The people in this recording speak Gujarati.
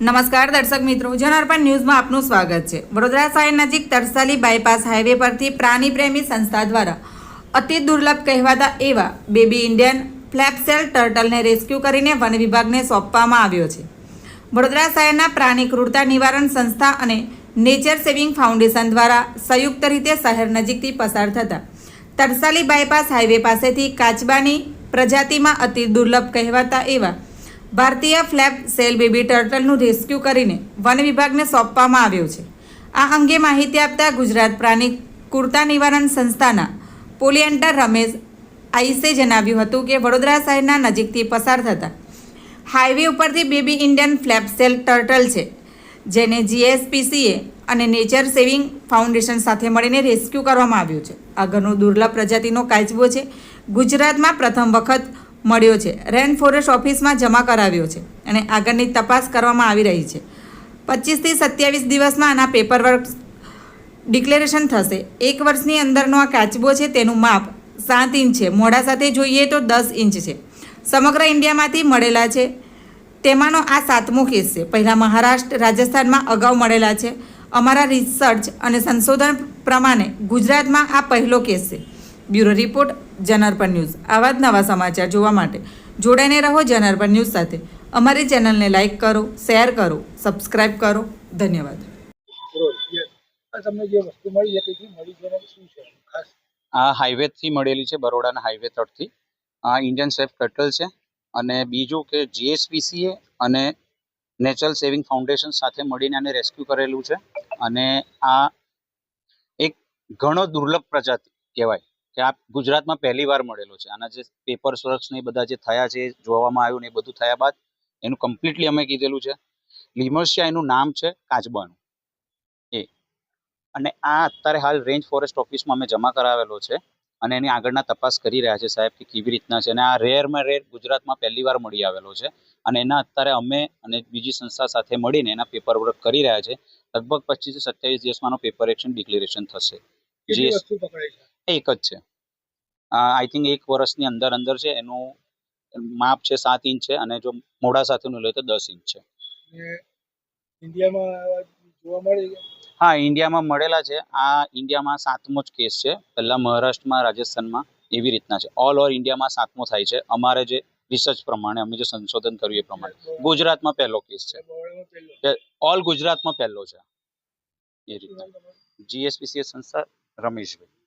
નમસ્કાર દર્શક મિત્રો, જનાર્પણ ન્યૂઝમાં આપનું સ્વાગત છે. વડોદરા શહેર નજીક તરસાલી બાયપાસ હાઈવે પરથી પ્રાણી પ્રેમી સંસ્થા દ્વારા અતિ દુર્લભ કહેવાતા એવા બેબી ઇન્ડિયન ફ્લેપસેલ ટર્ટલને રેસ્ક્યુ કરીને વન વિભાગને સોંપવામાં આવ્યો છે. વડોદરા શહેરના પ્રાણી ક્રૂરતા નિવારણ સંસ્થા અને નેચર સેવિંગ ફાઉન્ડેશન દ્વારા સંયુક્ત રીતે શહેર નજીકથી પસાર થતા તરસાલી બાયપાસ હાઈવે પાસેથી કાચબાની પ્રજાતિમાં અતિ દુર્લભ કહેવાતા એવા ભારતીય ફ્લેપ સેલ બેબી ટર્ટલનું રેસ્ક્યુ કરીને વન વિભાગને સોંપવામાં આવ્યો છે. આ અંગે માહિતી આપતા ગુજરાત પ્રાણી કુર્તા નિવારણ સંસ્થાના પોલિયન્ટર રમેશ આઈસે જણાવ્યું હતું કે વડોદરા શહેરના નજીકથી પસાર થતા હાઈવે ઉપરથી baby Indian flap shell turtle છે, જેને જીએસપીસીએ અને નેચર સેવિંગ ફાઉન્ડેશન સાથે મળીને રેસ્ક્યુ કરવામાં આવ્યું છે. આ ઘણો દુર્લભ પ્રજાતિનો કાચબો છે. ગુજરાતમાં પ્રથમ વખત મળ્યો છે. રેન ફોરેસ્ટ ઓફિસમાં જમા કરાવ્યો છે અને આગળની તપાસ કરવામાં આવી રહી છે. પચીસથી સત્યાવીસ દિવસમાં આના પેપરવર્ક ડિક્લેરેશન થશે. એક વર્ષની અંદરનો આ કાચબો છે, તેનું માપ સાત ઇંચ છે. મોઢા સાથે જોઈએ તો દસ ઇંચ છે. સમગ્ર ઇન્ડિયામાંથી મળેલા છે. તેમાંનો આ સાતમો કેસ છે. પહેલાં મહારાષ્ટ્ર, રાજસ્થાનમાં અગાઉ મળેલા છે. અમારા રિસર્ચ અને સંશોધન પ્રમાણે ગુજરાતમાં આ પહેલો કેસ છે. બ્યુરો રિપોર્ટ જનરપન ન્યૂઝ. આવા જ નવા સમાચાર જોવા માટે જોડાઈને રહો જનાર્પણ ન્યૂઝ સાથે. અમારી ચેનલને લાઇક કરો શેર કરો સબસ્ક્રાઇબ કરો. ધન્યવાદ. આ તમને જે વસ્તુ મળી છે કઈથી મળી છે શું છે? ખાસ. આ હાઈવેથી મળેલી છે બરોડાના હાઈવે તરફથી આ ઇન્ડિયન સેફ ટર્ટલ છે અને બીજું કે જીએસપીસીએ અને નેચરલ સેવિંગ ફાઉન્ડેશન સાથે મળીને આને રેસ્ક્યુ કરેલું છે. અને આ એક ઘણો દુર્લભ પ્રજાતિ કહેવાય. કે આ ગુજરાતમાં પહેલી વાર મળેલો છે. આના જે પેપર વર્ક્સ ને બધા જે થયા છે જોવામાં આવ્યું ને એ બધું થયા બાદ એનું કમ્પ્લીટલી અમે કીધેલું છે. લિમર્સિયા એનું નામ છે કાચબાનું એ. અને આ અત્યારે હાલ રેન્જ ફોરેસ્ટ ઓફિસમાં અમે જમા કરાવેલો છે અને એની આગળના તપાસ કરી રહ્યા છે સાહેબ કે કેવી રીતના છે. અને આ રેરમાં રેર ગુજરાતમાં પહેલી વાર મળી આવેલો છે. અને એના અત્યારે અમે અને બીજી સંસ્થા સાથે મળીને એના પેપર વર્ક કરી રહ્યા છે. લગભગ પચીસથી સત્યાવીસ દિવસમાં પેપર એક્શન ડિક્લેરેશન થશે. જે વસ્તુ પકડાઈ છે? એક જ છે. આઈ થિંક એક વર્ષની અંદર અંદર છે એનું માપ છે સાત ઇંચ છે અને જો મોઢા સાથેનું લઈએ તો દસ ઇંચ છે. ઇન્ડિયામાં જોવા મળે હા ઇન્ડિયામાં મળેલા છે. આ ઇન્ડિયામાં સાતમો જ કેસ છે. પહેલાં મહારાષ્ટ્રમાં રાજસ્થાનમાં એવી રીતના છે. ઓલ ઓવર ઇન્ડિયામાં સાતમો થાય છે. અમારે જે રિસર્ચ પ્રમાણે અમે જે સંશોધન કર્યું એ પ્રમાણે. ગુજરાતમાં પહેલો કેસ છે. ઓલ ગુજરાતમાં પહેલો છે. એ રીતના. શું નામ તમારું? જીએસપીસી સંસ્થા રમેશભાઈ.